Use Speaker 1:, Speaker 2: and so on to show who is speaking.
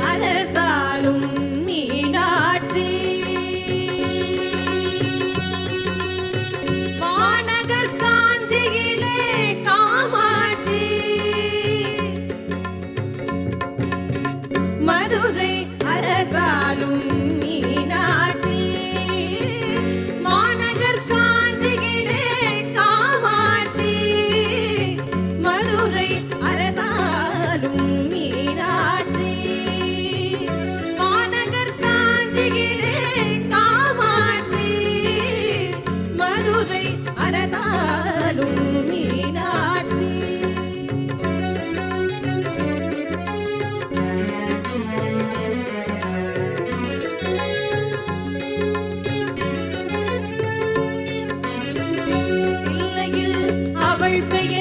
Speaker 1: அரசாலும் மீனாட்சி. மாநகர் காஞ்சியிலே காமாட்சி. மதுரை அரசாலும் மதுரை baby.